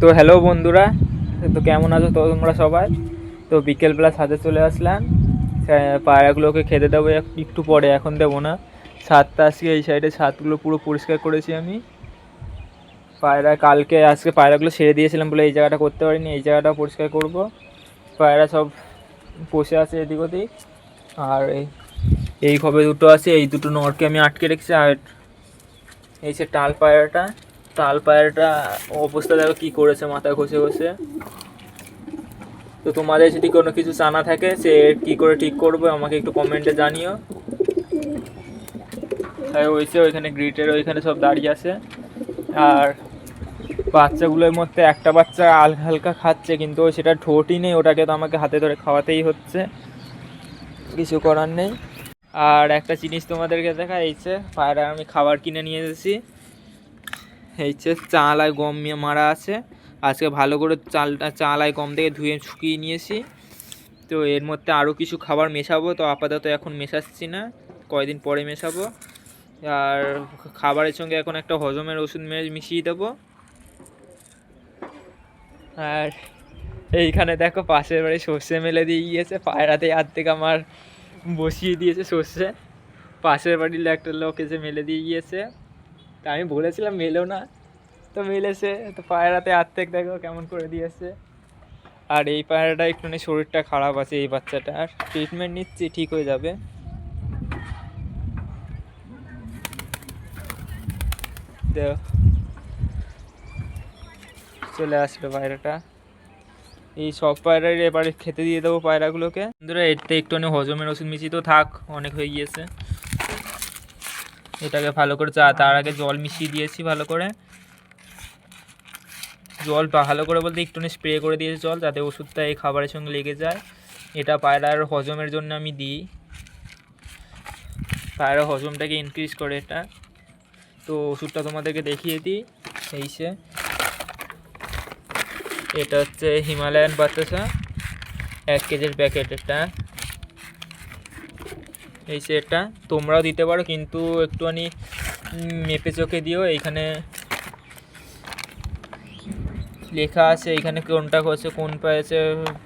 তো হ্যালো বন্ধুরা, তো কেমন আছো তো তোমরা সবাই? তো বিকেলবেলা ছাদে চলে আসলাম। পায়রাগুলোকে খেতে দেবো একটু পরে, এখন দেবো না। ছাদটা আজকে এই সাইডে ছাদগুলো পুরো পরিষ্কার করেছি আমি। পায়রা কালকে, আজকে পায়রাগুলো ছেড়ে দিয়েছিলাম বলে এই জায়গাটা করতে পারিনি, এই জায়গাটা পরিষ্কার করব। পায়রা সব বসে আছে এদিক ওদিক। আর এই- এই দুটো আছে, এই দুটো নরকে আমি আটকে রেখেছি। আর এই যে টাল পায়রাটা তাল পায়রাটা অবস্থা দেখো কি করেছে, মাথা ঘষে ঘষে। তো তোমাদের যদি কোনো কিছু জানা থাকে, সে কি করে ঠিক করবে, আমাকে একটু কমেন্টে জানিও। ওইসে ওইখানে গ্রিটের ওইখানে সব দাঁড়িয়ে আছে। আর বাচ্চাগুলোর মধ্যে একটা বাচ্চা হালকা হালকা খাচ্ছে, কিন্তু সেটা ঠোঁটই নেই, ওটাকে তো আমাকে হাতে ধরে খাওয়াতেই হচ্ছে। কিছু করার নেই। আর একটা জিনিস তোমাদেরকে দেখা এইছে পায়রা আমি খাবার কিনে নিয়ে এসেছি। এইছে চালায় গম মারা আছে। আজকে ভালো করে চালটা চালায় গম থেকে ধুয়ে শুকিয়ে নিয়েছি। তো এর মধ্যে আরও কিছু খাবার মেশাবো, তো আপাতত এখন মেশাচ্ছি না, কয়দিন পরে মেশাবো। আর খাবারের সঙ্গে এখন একটা হজমের ওষুধ মিশিয়ে দেবো। আর এইখানে দেখো পাশের বাড়ি সর্ষে মেলে দিয়ে গিয়েছে, পায়রাতে থেকে আমার বসিয়ে দিয়েছে সর্ষে। পাশের বাড়ির একটা লোক এসে মেলে দিয়ে গিয়েছে। তা আমি বলেছিলাম মেলো না। তো মেলেছে তো পায়রাতে আর্ধেক দেখো কেমন করে দিয়েছে। আর এই পায়রাটা একটুখানি শরীরটা খারাপ আছে এই বাচ্চাটার ট্রিটমেন্ট নিচ্ছি, ঠিক হয়ে যাবে। চলে আসলো পায়রাটা। এই সব পায়রার এবারে খেতে দিয়ে দেবো পায়রাগুলোকে। বন্ধুরা এতে একটুখানি হজমের ওষুধ মিশিয়ে তো থাক, অনেক হয়ে গিয়েছে। এটাকে ভালো করে চা তার আগে জল মিশিয়ে দিয়েছি ভালো করে। জল ভালো করে বলতে একটুখানি স্প্রে করে দিয়েছি জল যাতে ওষুধটা এই খাবারের সঙ্গে লেগে যায়। এটা পায়রার হজমের জন্য আমি দিই। পায়রার হজমটাকে ইনক্রিজ করে এটা। তো ওষুধটা তোমাদেরকে দেখিয়ে দিই। এই সে এটা হচ্ছে হিমালয়ান বাতাসা। এক কেজির প্যাকেট এটা। এই এটা তোমরাও দিতে পারো, কিন্তু একটুখানি মেপে চোখে দিও, এইখানে লেখা আছে, এইখানে কোনটা হচ্ছে কোন পেয়েছে,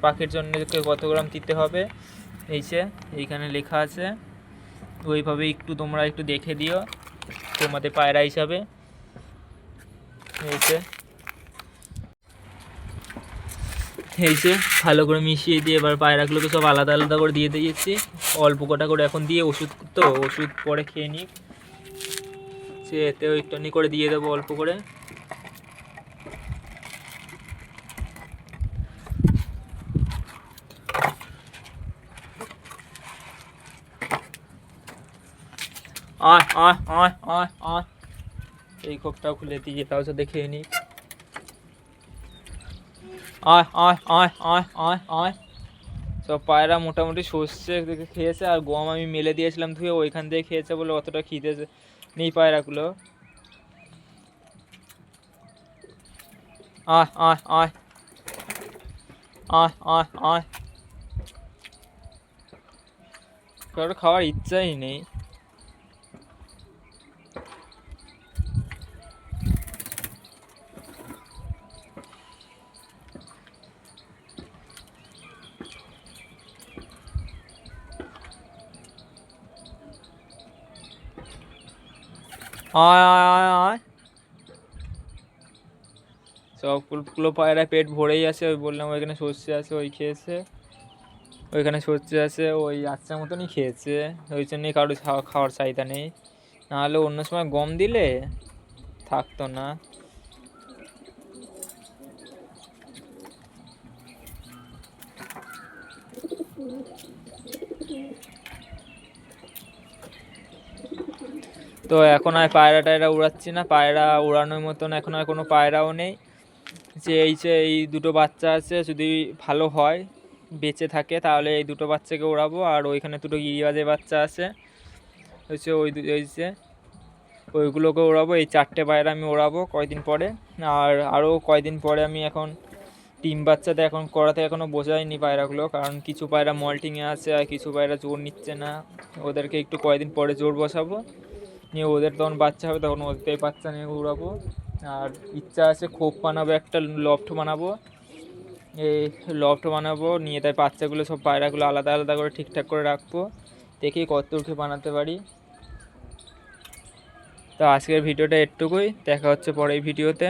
পাখির জন্য কত গ্রাম দিতে হবে, এই যে, এইখানে লেখা আছে, ওইভাবে একটু তোমরা একটু দেখে দিও, তোমাদের পায়রা হিসাবে, এই যে এই যে ভালো করে মিশিয়ে দিয়ে এবার পায়রাগুলোকে সব আলাদা আলাদা করে দিয়ে দিয়েছি অল্প কটা করে এখন দিয়ে ওষুধ তো, ওষুধ পরে খেয়ে নিক সে এতেও একটুখানি করে দিয়ে দেবো অল্প করে। আয় আয় আয় আয় আয়। এই খোপটাও খুলে দিয়ে তাও সাথে খেয়ে নিক আয় আয় সব পায়রা মোটামুটি সর্ষে খেয়েছে, আর গম আমি মেলে দিয়েছিলাম ধুয়ে, ওইখান থেকে খেয়েছে বলে অতটা খিদে নেই পায়রাগুলো। আয় আয়। আয় আয় আয়। কারোর খাওয়ার ইচ্ছাই নেই। আয় আয় আয় আয়। সবগুলো পায়রা পেট ভরেই আছে, ওই বললাম ওইখানে সর্ষে আছে, ওই খেয়েছে। ওইখানে সর্ষে আছে, ওই আচ্ছা মতনই খেয়েছে, ওই জন্যই কারোর খাওয়া- খাওয়ার চাহিদা নেই। নাহলে অন্য সময় গম দিলে থাকতো না। তো এখন আর পায়রা টায়রা উড়াচ্ছি না, পায়রা উড়ানোর মতন এখন আর কোনো পায়রাও নেই। যে এই যে এই দুটো বাচ্চা আছে, যদি ভালো হয়, বেঁচে থাকে, তাহলে এই দুটো বাচ্চাকে উড়াবো। আর ওইখানে দুটো গিরিবাজের বাচ্চা আছে হচ্ছে ওই ওই যে ওইগুলোকে ওড়াবো এই চারটে পায়রা আমি ওড়াবো কয়দিন পরে। আর আরও কয়দিন পরে আমি এখন টিম বাচ্চাতে এখন করাতে এখনও বোঝায়নি পায়রাগুলো, কারণ কিছু পায়রা মল্টিংয়ে আছে আর কিছু পায়রা জোর নিচ্ছে না। ওদেরকে একটু কয়দিন পরে জোর বসাবো। নিয়ে ওদের তখন বাচ্চা হবে, তখন ওদের বাচ্চা নিয়ে ঘুরাবো। আর ইচ্ছা আছে খোপ বানাবো, একটা লফট বানাবো। এই লফট বানাবো, নিয়ে তাই বাচ্চাগুলো সব পায়রাগুলো আলাদা আলাদা করে ঠিকঠাক করে রাখব। দেখি কত উঠে বানাতে পারি। তো আজকের ভিডিওটা এটুকুই, দেখা হচ্ছে পরের ভিডিওতে।